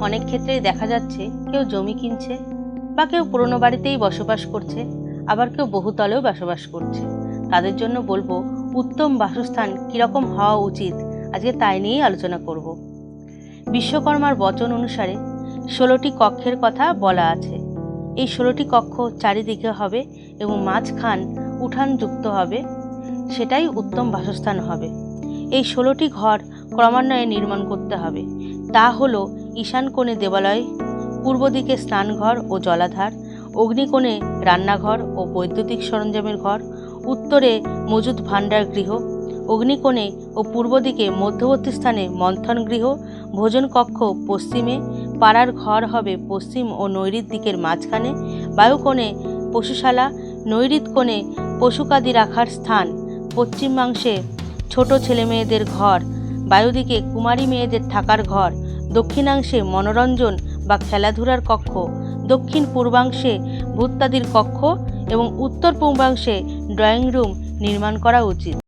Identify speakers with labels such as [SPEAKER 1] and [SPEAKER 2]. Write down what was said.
[SPEAKER 1] অনেক ক্ষেত্রেই দেখা যাচ্ছে কেউ জমি কিনছে বা কেউ পুরনো বাড়িতেই বসবাস করছে, আবার কেউ বহুতলেও বসবাস করছে। তাদের জন্য বলব, উত্তম বাসস্থান কীরকম হওয়া উচিত? আজকে তাই নিয়েই আলোচনা করব। বিশ্বকর্মার বচন অনুসারে ষোলোটি কক্ষের কথা বলা আছে। এই ষোলোটি কক্ষ চারিদিকে হবে এবং মাঝখান উঠান যুক্ত হবে, সেটাই উত্তম বাসস্থান হবে। এই ষোলোটি ঘর ক্রমান্বয়ে নির্মাণ করতে হবে। তা হলো ঈশান কোণে দেবালয়, পূর্ব দিকে স্নানঘর ও জলাধার, অগ্নিকোণে রান্নাঘর ও বৈদ্যুতিক সরঞ্জামের ঘর, উত্তরে মজুদ ভাণ্ডার গৃহ, অগ্নিকোণে ও পূর্ব দিকে মধ্যবর্তী স্থানে মন্থন গৃহ, ভোজন কক্ষ পশ্চিমে, পাড়ার ঘর হবে পশ্চিম ও নৈঋত দিকের মাঝখানে, বায়ুকোণে পশুশালা নৈঋত কোণে পশুকাদি রাখার স্থান, পশ্চিমাংশে ছোট ছেলেমেয়েদের ঘর বায়ুদিকে কুমারী মেয়েদের থাকার ঘর, দক্ষিণাংশে মনোরঞ্জন বা খেলাধুলার কক্ষ, দক্ষিণ পূর্বাংশে ভূত্যাদির কক্ষ এবং উত্তর পূর্বাংশে ড্রয়িং রুম নির্মাণ করা উচিত।